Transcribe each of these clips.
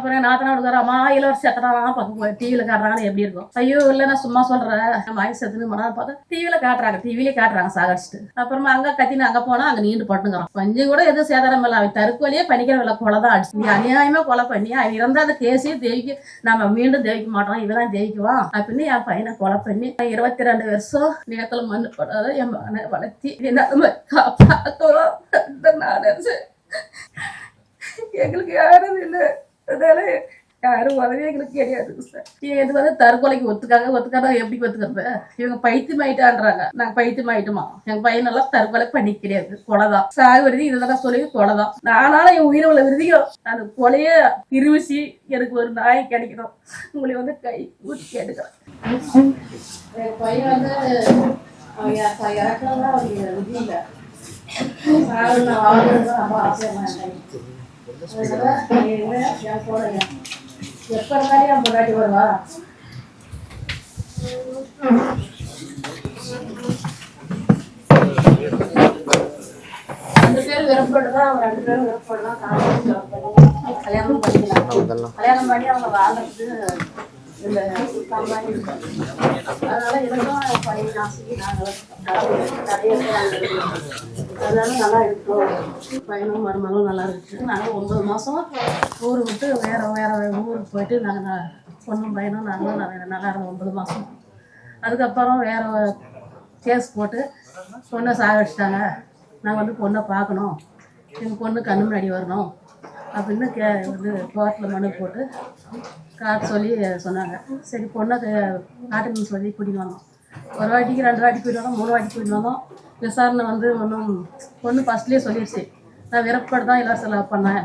அப்புறம் நாத்தனா கொடுக்குற அம்மா இளவரசி எத்தனா பார்க்க டிவியில காட்டுறாங்கன்னு எப்படி இருக்கும்? ஐயோ இல்லை நான் சும்மா சொல்றேன். வயசு செத்துன்னு மணி பார்த்தா டிவியில காட்டுறாங்க டிவிலே காட்டுறாங்க சாகடிச்சிட்டு. அப்புறமா அங்க கத்தின்னு அங்க போனா அங்க நீண்டு பட்டுங்கிறோம் கொஞ்சம் கூட எதுவும் சேதாரம் இல்லை. அவன் தற்கொலையே பண்ணிக்கிற வேலை கொலை தான் அடிச்சு. நீ அநியாயமாக கொலை பண்ணி அவன் இருந்தா அந்த கேஸையே தேவிக்க நம்ம மீண்டும் தேவிக்க மாட்டோம். இதெல்லாம் தேவிக்குவான் அப்படின்னு என் பையனை கொலை பண்ணி இருபத்தி ரெண்டு வருஷம் நிலத்துல மண்ணு போடாத என் மகனை வளர்த்தி. என்ன நான் எங்களுக்கு யாரும் இல்லை. அதனால யாரும் உதவி எங்களுக்கு கிடையாது சார் இது வந்து தற்கொலைக்கு ஒத்துக்காங்க. ஒத்துக்காத எப்படி ஒத்துக்கிறது? இவங்க பைத்தியம் ஆயிட்டான்றாங்க நாங்க பைத்தியம் ஆயிட்டுமா எங்க பையனெல்லாம் தற்கொலை பண்ணி கிடையாது. கொலைதான். சாகு விருதி இதெல்லாம் சொல்லி கொலைதான். நானால என் உயிரை உள்ள விருதியும் அந்த கொலைய இருவிசி எனக்கு ஒரு நாய் கிடைக்கணும். உங்களை வந்து கை ஊட்டி கேட்டுக்கிறேன். என் பையன் வந்து இறக்கலாம் அவங்க இறக்கணும்னா அவனுக்கு வாழ்றது எப்போ இருந்தாலும் முன்னாடி வருவா ரெண்டு பேரும் விருப்பப்பட்டு தான் அவங்க ரெண்டு பேரும் விருப்பப்பட்டு தான் கல்யாணம் பண்ணிக்கலாம். கல்யாணம் பண்ணி அவங்க வாழ்றதுக்கு இந்த அதனால எனக்கும் பையன் ஆசைக்கு நாங்கள் நிறைய அதனால நல்லா இருக்கும் பையனும் மருமகளும் நல்லா இருக்கு. நாங்கள் ஒன்பது மாதம் ஊர் விட்டு வேற வேற ஊருக்கு போயிட்டு நாங்கள் பொண்ணும் பையனும் நாங்களும் நல்லா நல்லா இருந்தோம் ஒன்பது மாதம் அதுக்கப்புறம் வேற கேஸ் போட்டு பொண்ணை சாகடிச்சிட்டாங்க. நாங்கள் வந்து பொண்ணை பார்க்கணும். எங்கள் பொண்ணு கண்ணு முன்னாடி வரணும் அப்படின்னு கே வந்து கோர்ட்டில் மனு போட்டு காட்ட சொல்லி சொன்னாங்க. சரி பொண்ணை க- சொல்லி கூட்டின்னு வந்தோம். ஒரு வாட்டிக்கு ரெண்டு வாட்டி கூட்டிட்டு வந்தோம் மூணு வாட்டி கூட்டிட்டு வந்தோம். விசாரணை வந்து ஒன்றும் பொண்ணு ஃபஸ்ட்லேயே சொல்லிடுச்சு நான் விருப்பப்பட்டு தான் எல்லாம் லவ் பண்ணேன்.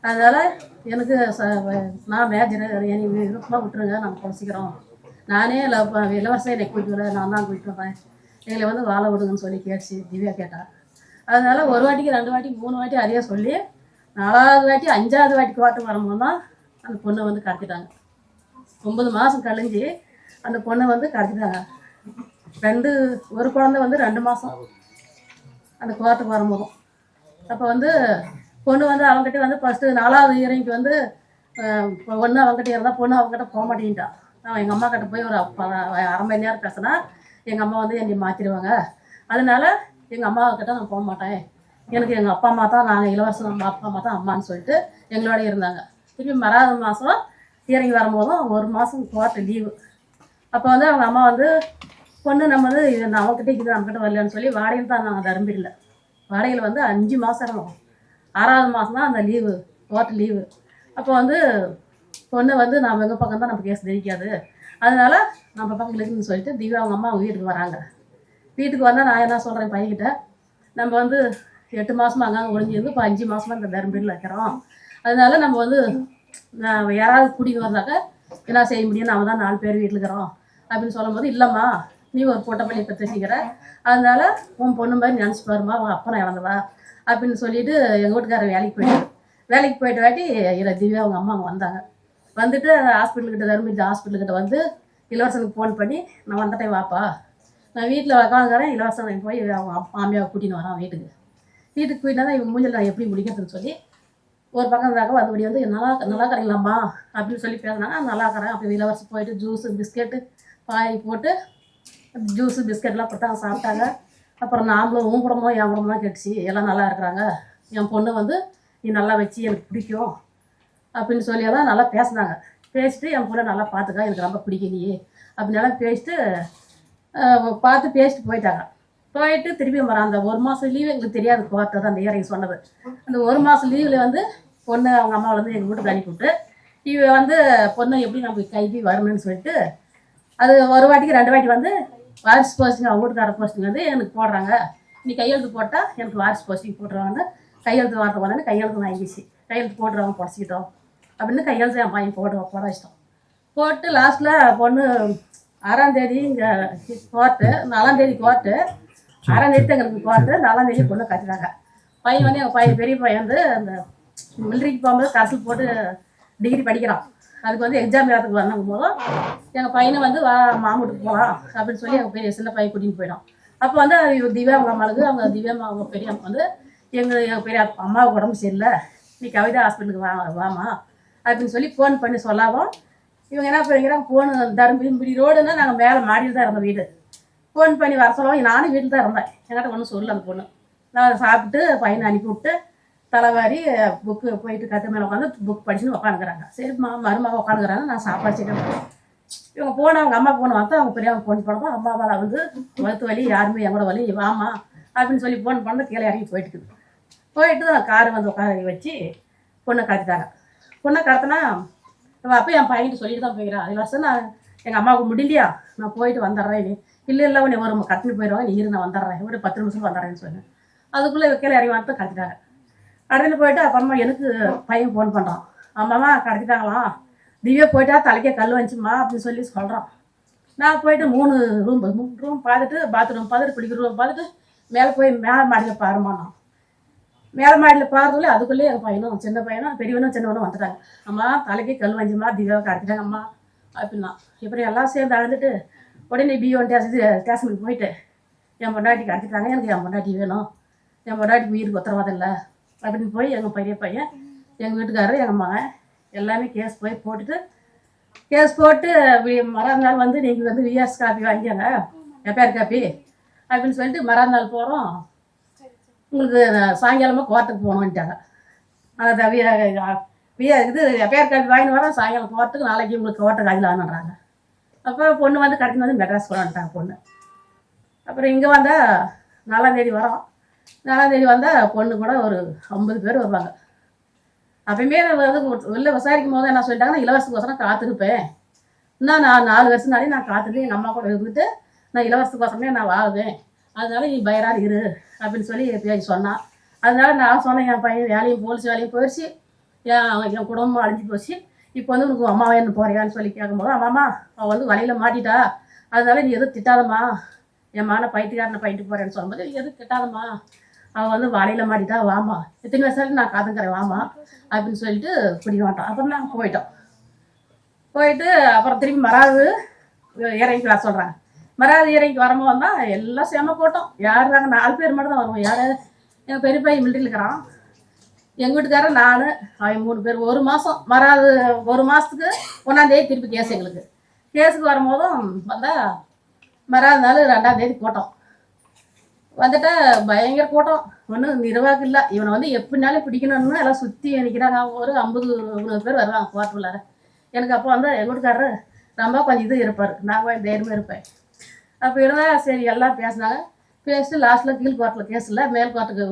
அதனால் எனக்கு ச நான் மேஜர் என்னை விருப்பமாக விட்டுருங்க நாங்கள் குறைச்சிக்கிறோம் நானே லவ் ப- இளவரசன் என்னை கூட்டிட்டு வரேன் நான் தான் கூட்டிட்டு வரேன். எங்களை வந்து வாழ விடுங்கன்னு சொல்லி கேட்டுச்சு திவ்யா கேட்டா. அதனால் ஒரு வாட்டிக்கு ரெண்டு வாட்டி மூணு வாட்டி அதையே சொல்லி நாலாவது வாட்டி அஞ்சாவது வாட்டி கோட்டை வரும்போது தான் அந்த பொண்ணை வந்து கடத்திட்டாங்க. ஒன்பது மாதம் கழிஞ்சு அந்த பொண்ணை வந்து கடத்திட்டாங்க. ரெண்டு ஒரு குழந்தை வந்து ரெண்டு மாதம் அந்த கோர்ட்டுக்கு வரும்போதும் அப்போ வந்து பொண்ணு வந்து அவங்ககிட்ட வந்து ஃபஸ்ட்டு நாலாவது இயரிங்க்கு வந்து ஒன்று அவங்ககிட்ட இருந்தால் பொண்ணு அவங்ககிட்ட போக மாட்டேங்கிட்டா நான் எங்கள் அம்மா கிட்ட போய் ஒரு அரை மணி நேரம் பேசினா எங்கள் அம்மா வந்து என்னை மாற்றிடுவாங்க அதனால எங்கள் அம்மா கிட்ட நான் போக மாட்டேன். எனக்கு எங்கள் அப்பா அம்மா தான் நாங்கள் இலவசம் அப்பா அம்மா தான் அம்மான்னு சொல்லிட்டு எங்களோட இருந்தாங்க. திருப்பி மறாவது மாதம் இறங்கி வரும்போதும் ஒரு மாதம் கோர்ட்டு லீவு அப்போ வந்து அவங்க அம்மா வந்து பொண்ணு நம்ம வந்து இது நான் அவங்ககிட்ட இது நம்மக்கிட்ட வரலன்னு சொல்லி வாடகையில் தான் நாங்கள் தரும்பியில் வாடகையில் வந்து அஞ்சு மாதம் இருந்தோம் ஆறாவது மாதம் தான் அந்த லீவு கோர்ட் லீவு அப்போ வந்து பொண்ணு வந்து நம்ம எங்கள் பக்கம் தான் நம்ம கேஸ் தெரிவிக்காது. அதனால நம்ம பக்கம் இருக்குன்னு சொல்லிட்டு திவ்யா அவங்க அம்மா அவங்க வீட்டுக்கு வராங்க. வீட்டுக்கு வந்தால் நான் என்ன சொல்கிறேன் பையன்கிட்ட? நம்ம வந்து எட்டு மாதமாக அங்கங்கே ஒழிஞ்சிருந்து இப்போ அஞ்சு மாதமாக இந்த தர்மபுரியில் வைக்கிறோம். அதனால நம்ம வந்து நான் யாராவது கூட்டிகிட்டு வந்தாக்க என்ன செய்ய முடியும். நாம தான் நாலு பேர் வீட்டில் இருக்கிறோம். அப்படின்னு சொல்லும்போது இல்லைம்மா நீ ஒரு பொட்டை பள்ளி பற்றி வச்சுக்கிற அதனால உன் பொண்ணு மாதிரி நினச்சி பாருமா உன் அப்பனை இறந்தவா அப்படின்னு சொல்லிட்டு எங்கள் வீட்டுக்காரர் வேலைக்கு போயிட்டு வேலைக்கு போயிட்டு வாட்டி இல்லை திவ்யா அவங்க அம்மா அங்கே வந்தாங்க. வந்துட்டு ஹாஸ்பிட்டல்கிட்ட தருமபுரி ஹாஸ்பிட்டல்கிட்ட வந்து இளவரசனுக்கு ஃபோன் பண்ணி நான் வந்துட்டேன் வாப்பா. நான் வீட்டில் உக்காந்துக்கிறேன் இளவரசன் போய் அவங்க மாமியாவை கூட்டின்னு வரான் வீட்டுக்கு. வீட்டுக்கு போயிட்டா தான் இவங்க மூஞ்சல் நான் எப்படி முடிக்கிறதுன்னு சொல்லி ஒரு பக்கம் இருந்தாக்க அதுபடி வந்து நல்லா நல்லா இருக்கிறீங்களாம்மா அப்படின்னு சொல்லி பேசினாங்க. நல்லா இருக்கிறேன் அப்படி இளவரசி போயிட்டு ஜூஸு பிஸ்கெட்டு பாய் போட்டு ஜூஸு பிஸ்கெட்லாம் கொடுத்தாங்க சாப்பிட்டாங்க. அப்புறம் நாமளும் உன் குடும்பம் என் குடும்பம் தான் கேட்டுச்சு. எல்லாம் நல்லா இருக்கிறாங்க. என் பொண்ணு வந்து நீ நல்லா வச்சு எனக்கு பிடிக்கும். அப்படின்னு சொல்லி எல்லாம் நல்லா பேசினாங்க. பேசிட்டு என் பொண்ணை நல்லா பார்த்துக்க. எனக்கு ரொம்ப பிடிக்கலையே நீ. எல்லாம் பேசிட்டு பார்த்து பேசிட்டு போயிட்டாங்க. போயிட்டு திருப்பி வர அந்த ஒரு மாதம் லீவு எங்களுக்கு தெரியாது கோர்ட்டு அந்த இயரிங் சொன்னது. அந்த ஒரு மாதம் லீவில் வந்து பொண்ணு அவங்க அம்மா வந்து எங்கள் வீட்டுக்கு அனுப்பிவிட்டு இவ வந்து பொண்ணு எப்படி நமக்கு கைக்கு வரணும்னு சொல்லிட்டு அது ஒரு வாட்டிக்கு ரெண்டு வாட்டி வந்து வாரிசு போஸ்டிங் அவங்க வீட்டுக்கார போஸ்டிங் வந்து எனக்கு போடுறாங்க. நீ கையெழுத்து போட்டால் எனக்கு வாரிசு போஸ்டிங் போட்டுருவாங்க கையெழுத்து வார்த்தை உடனே கையெழுத்து வாங்கிச்சு கையெழுத்து போட்டுருவாங்க புடச்சிக்கிட்டோம் அப்படின்னு கையெழுத்து என் பையன் போடுவோம் போட வச்சிட்டோம். போட்டு லாஸ்ட்டில் பொண்ணு ஆறாம் தேதி இங்கே கோர்ட்டு நாலாம் தேதி கோர்ட்டு தேதி தான் எங்களுக்கு கோர்ட்டு நாலாம் தேதி பொண்ணு கட்டுறாங்க பையன் வந்து எங்கள் பையன் பெரிய பையன் வந்து அந்த மிலிட்ரிக்கு போகும்போது கரசில் போட்டு டிகிரி படிக்கிறான். அதுக்கு வந்து எக்ஸாம் எழுதுறதுக்கு வரணும் போதும் எங்கள் பையனை வந்து வா மாமூட்டுக்கு போகலாம் அப்படின்னு சொல்லி எங்கள் பெரிய சின்ன பையன் கூட்டின்னு போயிடும் அப்போ வந்து திவ்யா அவங்க அம்மாளுக்கு அவங்க திவ்யா அவங்க பெரிய அம்மா வந்து எங்கள் எங்கள் பெரிய அம்மாவுக்கு உடம்பு சரியில்லை. நீ கவிதா ஹாஸ்பிட்டலுக்கு வா வாமா அப்படின்னு சொல்லி ஃபோன் பண்ணி சொல்லாவும் இவங்க என்ன பண்ணிக்கிறாங்க ஃபோனு தரும்பி இப்படி ரோடுன்னா நாங்கள் மேலே மாடியில் தான் இருந்தோம் வீடு. ஃபோன் பண்ணி வர சொல்லவும் நானும் வீட்டில் தான் இருந்தேன். என்கிட்ட ஒன்றும் சொல்லலை அந்த பொண்ணு. நான் சாப்பிட்டு பையனை அனுப்பிவிட்டு தலைவாரி புக்கு போயிட்டு கட்டு மேலே உட்காந்து புக் படிச்சுன்னு உட்காந்துக்கிறாங்க சரி மா மருமக உட்காந்துக்கிறாங்க நான் சாப்பாடு செய்யணும் இவங்க போன அவங்க அம்மா போன வந்து அவங்க பெரியவங்க ஃபோன் பண்ணப்போ அம்மா அம்மா வந்து மருத்துவ வலி யாருமே எங்களோட வலி வாமா அப்படின்னு சொல்லி ஃபோன் பண்ண கீழே இறங்கி போயிட்டு போயிட்டு போயிட்டு கார் வந்து உட்கார வச்சு பொண்ணை கடத்திட்டாங்க பொண்ணை கடத்தினா அப்போ என் பையன்கிட்ட சொல்லிட்டு தான் போய்க்கிறான் அதில் வருஷம் நான் எங்கள் அம்மாவுக்கு முடியலையா? நான் போயிட்டு வந்துடுறேன் நீ இல்லை இல்லை உன்னை ஒரு கட்டினு போயிடுவான் நீ இரு நான் வந்துடுறேன். ஒரு பத்து நிமிஷம் வந்துடுறேன்னு சொன்னேன். அதுக்குள்ளே கீழே இறங்கி வந்து கடத்திட்டாங்க கடத்திட்டு போயிட்டு அப்புறமா எனக்கு பையன் ஃபோன் பண்ணுறான் அம்மாமா கடத்திட்டாங்களாம் திவ்யா போயிட்டா தலைக்கே கல் வந்துச்சுமா அப்படின்னு சொல்லி சொல்கிறான் நான் போயிட்டு மூணு ரூம் மூணு ரூம் பார்த்துட்டு பாத்ரூம் பார்த்துட்டு குளிக்கிற ரூம் பார்த்துட்டு மேலே போய் மேலே மாடியில் பாருமா நான். மேலே மாடியில் பாருக்குள்ளே அதுக்குள்ளே எங்கள் பையனும் சின்ன பையனும் பெரியவனும் சின்னவனும் வந்துட்டாங்க. அம்மா தலைக்கே கல் வந்துச்சுமா திவ்யாவை கடத்திட்டாங்க அம்மா அப்படின்னா இப்படி எல்லாம் சேர்ந்து அழுதுட்டு உடனே பிஓன் இது ஸ்டேஷனுக்கு போயிட்டு என் பொண்டாட்டிக்கு கடத்திட்டாங்க எனக்கு என் பொண்டாட்டி வேணும். என் பொண்டாட்டிக்கு உயிருக்கு உத்தரவாதம் இல்லை. அப்படின்னு போய் எங்கள் பெரிய பையன் எங்கள் வீட்டுக்காரர் எங்கள் மகன் எல்லாமே கேஸ் போய் போட்டுட்டு கேஸ் போட்டு வி- மறுநாள் வந்து நீங்கள் வந்து விஆர்எஸ் காப்பி வாங்கிக்கோங்க எஃப்ஐஆர் காப்பி அப்படின்னு சொல்லிட்டு மறுநாள் போகிறோம் உங்களுக்கு சாயங்காலமாக கோர்ட்டுக்கு போகணுன்ட்டாங்க அதை விஆர் இது எஃப்ஐஆர் காப்பி வாங்கிட்டு வரோம் சாயங்காலம் கோர்ட்டுக்கு நாளைக்கு உங்களுக்கு கோர்ட்டுக்கு அதில் அப்புறம் அப்போ பொண்ணு வந்து கடைசி வந்து மெட்ராஸ் கொண்டு வந்துட்டாங்க பொண்ணு. அப்புறம் இங்கே வந்தால் நாலாந்தேதி வரோம் நாலாந்தேதி வந்தால் பொண்ணு கூட ஒரு ஐம்பது பேர் வருவாங்க. அப்பயுமே வந்து வெளில விசாரிக்கும் போது என்ன சொல்லிட்டாங்கன்னா இலவசத்துக்கோசரம் காத்திருப்பேன். இன்னும் நான் நாலு வருஷம்னாலே நான் காத்துட்டு எங்கள் அம்மா கூட இருந்துட்டு நான் இலவசத்துக்கோசரமே நான் வாழ்வேன். அதனால நீ பயராக இரு அப்படின்னு சொல்லி பேசி சொன்னான் அதனால நான் சொன்னேன் என் பையன் வேலையும் போலீஸ் வேலையும் போயிடுச்சு. என் என் குடும்பம் அழிஞ்சு போச்சு. இப்போ வந்து உனக்கு அம்மாவை என்ன போறியான்னு சொல்லி கேட்கும்போது அம்மாமா அவள் வந்து வலையில் மாட்டிட்டா. அதனால நீ எதுவும் திட்டாதம்மா. என் மான பைத்தியக்காரனை பயிட்டு போறேன்னு சொல்லும்போது நீ எதுவும் திட்டாதம்மா. அவள் வந்து வலையில மாட்டிட்டா வாமா எத்தனை வருஷம் நான் காத்துக்கிறேன் வாமா அப்படின்னு சொல்லிட்டு பிடிக்க மாட்டோம் அப்புறம் நாங்கள் போயிட்டோம். போயிட்டு அப்புறம் திரும்பி மறாவது இறங்கி வர சொல்கிறாங்க மறாவது இறங்கி வரும்போது தான் எல்லாம் செம போட்டோம். யார் நாங்கள் நாலு பேர் மட்டும் தான் வருவோம். யார்? எங்கள் பெரிய பையன் இருக்கிறான். எங்கள் வீட்டுக்காரர் நான் அவன் மூணு பேர் ஒரு மாதம் மறாவது ஒரு மாதத்துக்கு ஒன்றாந்தேதி திருப்பி கேஸ் எங்களுக்கு. கேஸுக்கு வரும்போதும் வந்தால் மறாவது நாள் ரெண்டாந்தேதி போட்டோம் வந்துட்டு பயங்கர கூட்டம். ஒன்றும் நிர்வாகம் இல்லை. இவனை வந்து எப்படினாலும் பிடிக்கணும்னு எல்லாம் சுற்றி நிற்கிறாங்க ஒரு ஐம்பது நூறு பேர் வருவாங்க கோர்ட்டுக்குள்ளார எனக்கு அப்போ வந்து எங்கள் வீட்டுக்காரரு ரொம்ப கொஞ்சம் இது இருப்பார். நான் கொஞ்சம் தைரியமாக இருப்பேன். அப்போ இருந்தால் சரி எல்லாம் பேசினாங்க. பேசிட்டு லாஸ்ட்டில் கீழ் கோர்ட்டில் கேஸ் இல்லை. மேல் கோர்ட்டுக்கு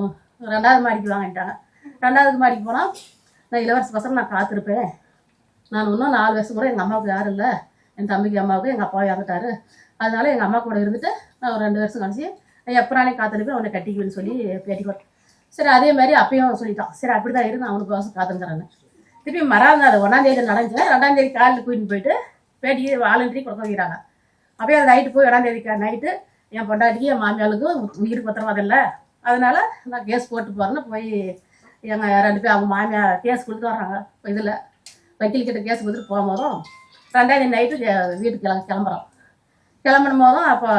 ரெண்டாவது மாடிக்கு வாங்கிட்டாங்க. ரெண்டாவது மாடிக்கு போனால் நான் இளவரசி பசங்க நான் காத்திருப்பேன். நான் இன்னும் நாலு வருஷம் கூட எங்கள் அம்மாவுக்கு யாரும் இல்லை. என் தம்பிக்கு அம்மாவுக்கு எங்கள் அப்பா இறந்துட்டாரு. அதனால எங்கள் அம்மா கூட இருந்துட்டு நான் ஒரு ரெண்டு வருஷம் கழிச்சு நான் எப்படானே காத்திருப்பேன் அவனை கட்டிக்குவேன்னு சொல்லி பேட்டி சரி அதே மாதிரி அப்பயும் சொல்லிட்டான். சரி அப்படி தான் இருந்து அவனுக்கு வாசம் காத்துங்கிறாங்க திருப்பி மறாந்த நாள் ஒன்றாந்தேதி நடந்து ரெண்டாந்தேதி காலையில் கூட்டின்னு போயிட்டு பேட்டிக்கு வாலண்டரி கொடுக்க வைக்கிறாங்க. அப்படியே அது நைட்டு போய் ஒன்றாந்தேதி நைட்டு என் பொண்டாட்டிக்கு என் மாமியாளுக்கும் உயிர் உத்தரவாதம் இல்லை அதனால நான் கேஸ் போட்டு போகிறேன்னு போய் எங்கள் ரெண்டு பேர் அவங்க மாமியார் கேஸ் கொடுத்து வர்றாங்க. இதில் வக்கீல் கிட்ட கேஸ் கொடுத்துட்டு போகும்போதும் ரெண்டாந்தேதி நைட்டு வீட்டுக்கு கிளம்ப கிளம்புறோம். கிளம்பும் போதும் அப்போ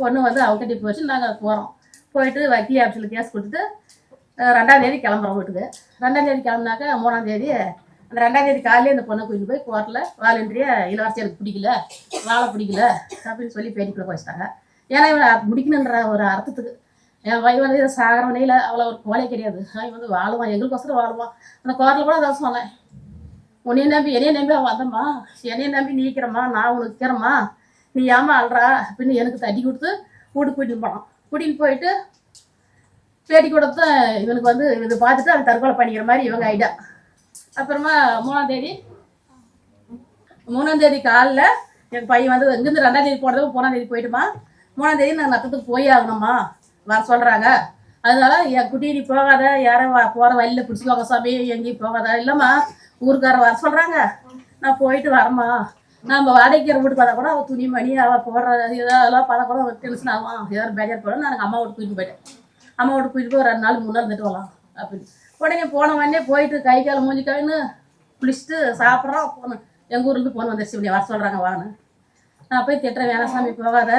பொண்ணு வந்து அவங்ககிட்ட போச்சு நாங்கள் போகிறோம் போயிட்டு வக்கீல் ஆஃபீஸில் கேஸ் கொடுத்துட்டு ரெண்டாம் தேதி கிளம்புறோம் வீட்டுக்கு. ரெண்டாம் தேதி கிளம்புனாக்கா மூணாம் தேதி அந்த ரெண்டாம் தேதி காலையில இந்த பொண்ணை கூட்டிட்டு போய் கோர்ட்டில் வாலண்டரியா இளவரசி எனக்கு பிடிக்கல வாழை பிடிக்கல அப்படின்னு சொல்லி பேட்டிக்குள்ளே போயிட்டாங்க. ஏன்னா இவன் முடிக்கணுன்ற ஒரு அர்த்தத்துக்கு என் பையன் வந்து சாகரவனையில் அவ்வளோ ஒரு கோலை கிடையாது. அவன் வந்து வாழுவான் எங்களுக்கோசரம் வாழுவான் அந்த குரலில் கூட அதான் சொன்னேன். உன்னைய நம்பி என்னைய நம்பி அவன் வந்தம்மா. என்னைய நம்பி நீக்கிறம்மா நான் உனக்கு இருக்கிறம்மா. நீ ஏமா அல்றா அப்படின்னு எனக்கு தட்டி கொடுத்து வீட்டுக்கு கூட்டிட்டு போனான். கூட்டிகிட்டு போயிட்டு பேட்டி கொடுத்து இவனுக்கு வந்து இது பார்த்துட்டு அவன் தற்கொலை பண்ணிக்கிற மாதிரி இவங்க ஐடியா அப்புறமா மூணாம் தேதி மூணாம் தேதி காலில் என் பையன் வந்து இங்கேருந்து ரெண்டாம் தேதி போனதும் மூணாம் தேதி போயிட்டுமா? மூணாம் தேதி நான் நத்தத்துக்கு போய் ஆகணுமா வர சொல்கிறாங்க அதனால என் குட்டி நீ போகாத. யாரும் போற வழியில பிடிச்சிக்கோங்க சாமி. எங்கேயும் போகாத. இல்லைம்மா ஊருக்கார வர சொல்கிறாங்க நான் போயிட்டு வரேம்மா. நம்ம வாடகைக்கிற வீட்டுக்கு பார்த்தா கூட அவள் துணி மணி அவள் போடுற இதெல்லாம் பார்த்தா கூட அவள் டென்ஷன் ஆகும். ஏதாவது பேஜர் போடணும் நான் அம்மா வீட்டு கூட்டிட்டு போயிட்டேன். அம்மா வீட்டுக்கு கூட்டிட்டு போய் ஒரு ரெண்டு நாள் மூணு நாள் இருந்துட்டு வரலாம். அப்படின்னு. உடனே போன உடனே போயிட்டு கை கால் மூஞ்சி குளிச்சுட்டு சாப்பிட்றோம். போனோம். எங்கள் ஊர்லேருந்து போன வந்துருச்சு இப்படி வர சொல்கிறாங்க வான்னு. நான் போய் திட்டுறேன் வேணாம் சாமி போகாத.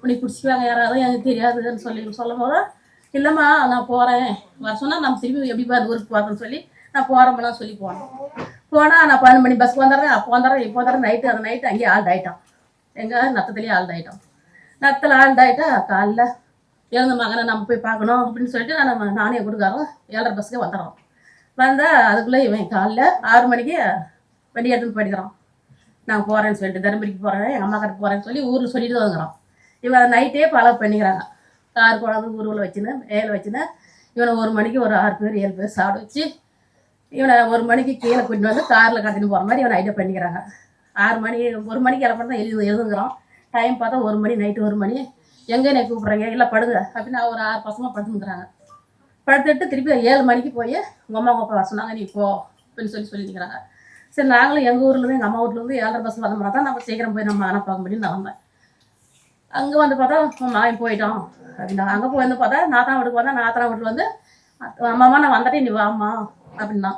உன்னை பிடிச்சிக்குவாங்க யாராவது எனக்கு தெரியாதுன்னு சொல்லி சொல்லும் போது இல்லைம்மா நான் போகிறேன் வர சொன்னால் நம்ம திரும்பி எப்படி அந்த ஊருக்கு போகிறேன்னு சொல்லி நான் போகிறோம்லாம் சொல்லி போனோம் போனால் நான் பன்னெண்டு மணி பஸ்க்கு வந்துடுறேன் அப்போ வந்துடுறேன் இப்போ வந்துடுறேன் நைட்டு அந்த நைட்டு அங்கேயே ஆள் ஆகிட்டோம் எங்கள் நத்தத்துலேயே ஆள் ஆகிட்டோம் நத்தில் ஆள் ஆகிட்டா காலைல எழுந்த மகனை நம்ம போய் பார்க்கணும் அப்படின்னு சொல்லிட்டு நான் நானே கொடுக்காரோம் ஏழரை பஸ்ஸுக்கு வந்துடுறோம் வந்தால் அதுக்குள்ளே இவன் காலைல ஆறு மணிக்கு வண்டி எடுத்துன்னு போயிடுக்கிறான் நான் போகிறேன்னு சொல்லிட்டு தருமபுரிக்கு போகிறேன் எங்கள் அம்மா கிட்ட போகிறேன்னு சொல்லி ஊரில் சொல்லிட்டு வந்துக்கிறோம் இவன் அதை நைட்டே ஃபாலோ பண்ணிக்கிறாங்க. கார் குழந்தை ஊருவில் வச்சுன்னு மேலே வச்சுன்னு. இவனை ஒரு மணிக்கு ஒரு ஆறு பேர் ஏழு பேர் சாப்பிட வச்சு இவனை ஒரு மணிக்கு கீழே கூட்டிட்டு வந்து காரில் கடத்தின்னு போகிற மாதிரி இவனை ஐடியா பண்ணிக்கிறாங்க. ஆறு மணி ஒரு மணிக்கு கிளம்புறது தான் எழுது எழுதுங்கிறோம் டைம் பார்த்தா ஒரு மணி நைட்டு ஒரு மணி. எங்கே என்னை கூப்பிட்றீங்க? இல்லை படுங்க. அப்படின்னு ஒரு ஆறு பசங்க படுத்துனுக்குறாங்க படுத்துட்டு திருப்பி ஏழு மணிக்கு போய் உங்கள் அம்மா அப்பா வர சொன்னாங்க நீ போ அப்படின்னு சொல்லி சொல்லியிருக்கிறாங்க சரி நாங்களும் எங்கள் ஊர்லேருந்து எங்கள் அம்மா ஊர்லேருந்து ஏழரை பஸ் வந்தோம்னா தான் நம்ம சீக்கிரம் போய் நம்ம அனுப்பாங்க அப்படின்னு நான் வந்தேன் அங்கே வந்து பார்த்தா நான் போயிட்டோம். அப்படின்னா அங்கே போய் வந்து பார்த்தா நாத்தனா வீட்டுக்கு வந்தா நாத்தனா வீட்டில் வந்து அம்மாமா நான் வந்துட்டேன் நீ வாம்மா அப்படின்னா.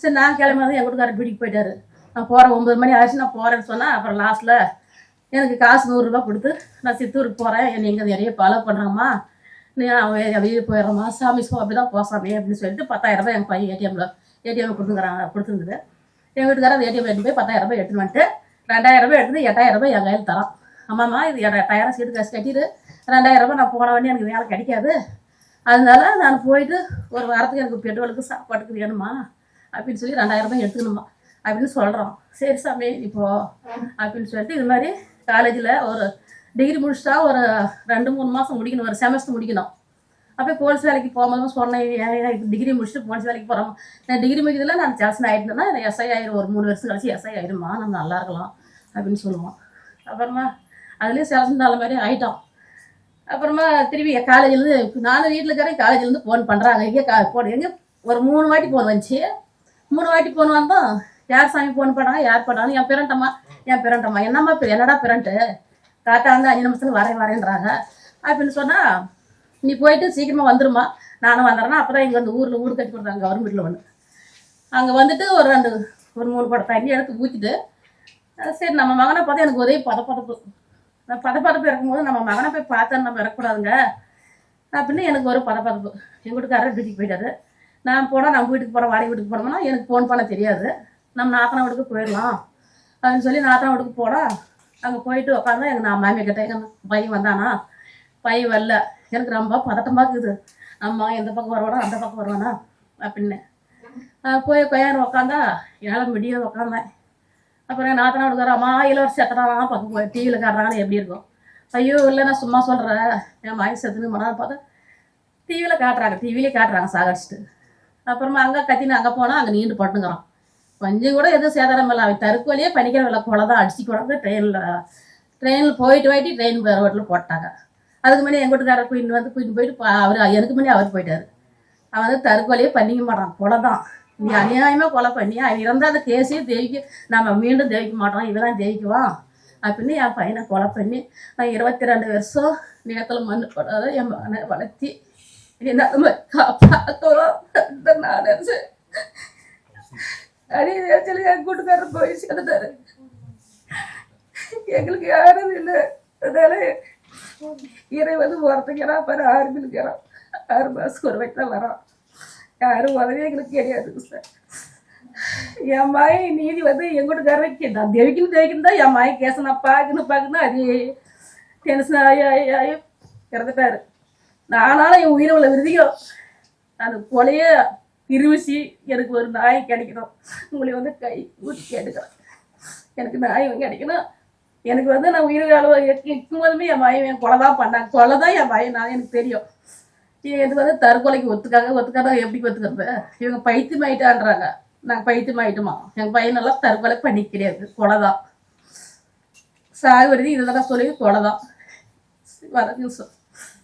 சரி நான் கிளம்பி வந்து எங்கள் வீட்டுக்காரர் வீட்டுக்கு போயிட்டாரு. நான் போகிறேன் ஒம்பது மணி ஆச்சு நான் போகிறேன்னு சொன்னேன் அப்புறம் லாஸ்ட்டில் எனக்கு காசு நூறுரூவா கொடுத்து நான் சித்தூருக்கு போகிறேன் என்னை எங்கே நிறைய ஃபாலோ பண்ணுறேம்மா நீ அவன் வெளியே போயிடுறம்மா சாமி சோ அப்படி தான் போசாமி அப்படின்னு சொல்லிட்டு பத்தாயிரம் ரூபாய் எங்கள் பையன் ஏடிஎம்மில் ஏடிஎம் கொடுத்துக்கிறாங்க கொடுத்துருந்தது. எங்கள் வீட்டுக்காரர் அந்த ஏடிஎம் எடுத்து போய் பத்தாயிரம் ரூபாய் எடுத்துன்னு வந்துட்டு ரெண்டாயிரம் ரூபாய் எடுத்து எட்டாயிரம் ரூபாய் என் கையில் தரான். ஆமாம்மா இது என்னோட டயரை சீட்டு காசு கட்டிடு. ரெண்டாயிரம் ரூபாய் நான் போன உடனே எனக்கு வேலை கிடைக்காது. அதனால நான் போயிட்டு ஒரு வாரத்துக்கு எனக்கு பெட்ரோலுக்கு சாப்பாட்டுக்கு வேணுமா? அப்படின்னு சொல்லி ரெண்டாயிரம் ரூபாய் எடுத்துக்கணுமா? அப்படின்னு சொல்கிறோம் சரி சாமி இப்போ அப்படின்னு சொல்லிட்டு இது மாதிரி காலேஜில் ஒரு டிகிரி முடிச்சிட்டா ஒரு ரெண்டு மூணு மாதம் முடிக்கணும் ஒரு செமஸ்டர் முடிக்கணும். அப்போ போலீஸ் வேலைக்கு போகும்போது சொன்னேன் டிகிரி முடிச்சுட்டு போலீஸ் வேலைக்கு போகிறோம் நான் டிகிரி முடிக்கிறதுல நான் ஜாஸ்தி ஆகிட்டேன்னா எஸ்ஐ ஆயிரும். ஒரு மூணு வருஷம் கழிச்சு எஸ்ஐ ஆயிருமா நம்ம நல்லா இருக்கலாம் அப்படின்னு சொல்லுவோம் அப்புறமா அதுலேயும் செலக்ஷன் மாதிரி ஆகிட்டோம் அப்புறமா திரும்பி காலேஜ்லேருந்து நானும் வீட்டில் இருக்கிறேன் காலேஜ்லேருந்து ஃபோன் பண்ணுறாங்க எங்கே கா ஃபோன் எங்கே ஒரு மூணு வாட்டி ஃபோன் வந்துச்சு. மூணு வாட்டி ஃபோன் வந்தோம். யார் சாமி ஃபோன் பண்ணாங்க யார் பண்ணாங்க? என் பிறண்டம்மா என் பிறண்டம்மா என்னம்மா என்னடா பிறண்ட்டு தாத்தா வந்து அஞ்சு நிமிஷத்துல வரேன் வரேன்றாங்க. அப்படின்னு சொன்னால் நீ போயிட்டு சீக்கிரமாக வந்துருமா நானும் வந்துடுறேன்னா அப்போ தான் இங்கே வந்து ஊரில் ஊர் கட்டி கொடுத்தாங்க கவர்மெண்ட்டில் ஒன்று அங்கே வந்துட்டு ஒரு ரெண்டு ஒரு மூணு குடம் தண்ணி எடுத்து ஊற்றிட்டு சரி நம்ம மகனை பார்த்தா எனக்கு ஒரே பதப்பதப்பு. நான் பதப்பதப்பு இருக்கும்போது நம்ம மகனை போய் பார்த்தா நம்ம இறக்கக்கூடாதுங்க. அப்படின்னு எனக்கு ஒரு பதப்பதப்பு. எங்கள் வீட்டுக்காரர் டியூட்டிக்கு போயிட்டாரு. நான் போனால் நம்ம வீட்டுக்கு போகிறேன் வாடகை வீட்டுக்கு போனோம்னா எனக்கு ஃபோன் பண்ண தெரியாது. நம்ம நாத்தனா வீட்டுக்கு போயிடலாம். அப்படின்னு சொல்லி நாத்தனா வீட்டுக்கு போனால் அங்கே போயிட்டு உட்காந்து எங்கள் நான் மாமியை கிட்டே எங்கள் பையன் வந்தானா? பையன் வரல. எனக்கு ரொம்ப பதட்டமாக இருக்குது. அம்மா எந்த பக்கம் வருவானா அந்த பக்கம் வருவானா? அப்படின்னு போய் கொய்யாரு உக்காந்தா என்னால் முடிய உக்காந்தேன். அப்புறம் நாத்தனா விடுக்கார அம்மா இளவரசி எத்தனா பக்கம் போய் டிவியில் காட்டுறாங்கன்னு எப்படி இருக்கும்? ஐயோ இல்லை நான் சும்மா சொல்கிறேன் என் மகன் செத்துன்னு மனம் பார்த்தா டிவியில் காட்டுறாங்க. டிவிலே காட்டுறாங்க சாகடிச்சிட்டு. அப்புறமா அங்கே கத்தின்னு அங்கே போனால் அங்கே நீண்டு பட்டுங்கிறான் கொஞ்சம் கூட எதுவும் சேதாரம் இல்லை. அவன் தற்கொலையே பண்ணிக்கிறவில்ல கொலை தான் அடிச்சு கொண்டாந்து ட்ரெயினில் ட்ரெயினில் போயிட்டு போயிட்டு ட்ரெயின் ரோட்டில் போட்டாங்க. அதுக்கு முன்னாடி எங்கள் வீட்டுக்காரர் கூட்டின்னு வந்து கூட்டின்னு போயிட்டு அவர் எனக்கு முன்னாடி அவர் போயிட்டார். அவன் வந்து தற்கொலையே பண்ணிக்க மாட்டான். கொலை தான். நீ அநியாயமாக கொலை பண்ணி அவன் இருந்தால் அந்த கேஸையே தேய்க்க நம்ம மீண்டும் தேய்க்க மாட்டோம். இவன் தேய்க்குவான் அப்படின்னு என் பையனை கொலை பண்ணி நான் இருபத்தி ரெண்டு வருஷம் நிலத்தில் மண் போடாத என் மகனை வளர்த்தி என்ன காப்பாற்றணும் நான் நினச்சேன் அடி சொல்லி என் கூட்டுக்காரர் போய் சேர்ந்துட்டாரு. எங்களுக்கு யாரும் இல்லை. அதனால இறை வந்து ஒருத்தங்கிறான் பாரு ஆறு மணிக்கிறான் ஆறு மாதத்துக்கு ஒரு வைக்க தான் வரான். யாரும் உதவி எங்களுக்கு கிடையாது சார் என் மாய் நீதி வந்து எங்கூட்டுக்காரருக்கு நான் தேவிக்கணும் தேவிக்கணும் தான் என் மாய் கேச நான் பார்க்கணும் பார்க்கணும் அது டென்ஷன் ஆகி ஆகி ஆகி இறந்துட்டாரு நானாலும் என் உயிரை உள்ள விருதியும் அந்த கொலைய திருவிசி எனக்கு ஒரு நாய் கிடைக்கணும். உங்களை வந்து கை ஊற்றி கேட்டுக்கிறேன் எனக்கு நாய் கிடைக்கணும். எனக்கு வந்து நான் உயிர் அளவு இருக்கும்போதுமே என் பையன் என் கொலை தான் பண்ணாங்க. கொலை தான் என் பையன் நான் எனக்கு தெரியும். இது வந்து தற்கொலைக்கு ஒத்துக்காங்க ஒத்துக்காத எப்படி ஒத்துக்கிறது? இவங்க பைத்தியம் ஆயிட்டான்றாங்க நாங்கள் பைத்தியம் ஆயிட்டோமா எங்கள் பையனெல்லாம் தற்கொலை பண்ணி கிடையாது. கொலை தான் சாகுபடி இதெல்லாம் சொல்லி கொலை தான் சொல்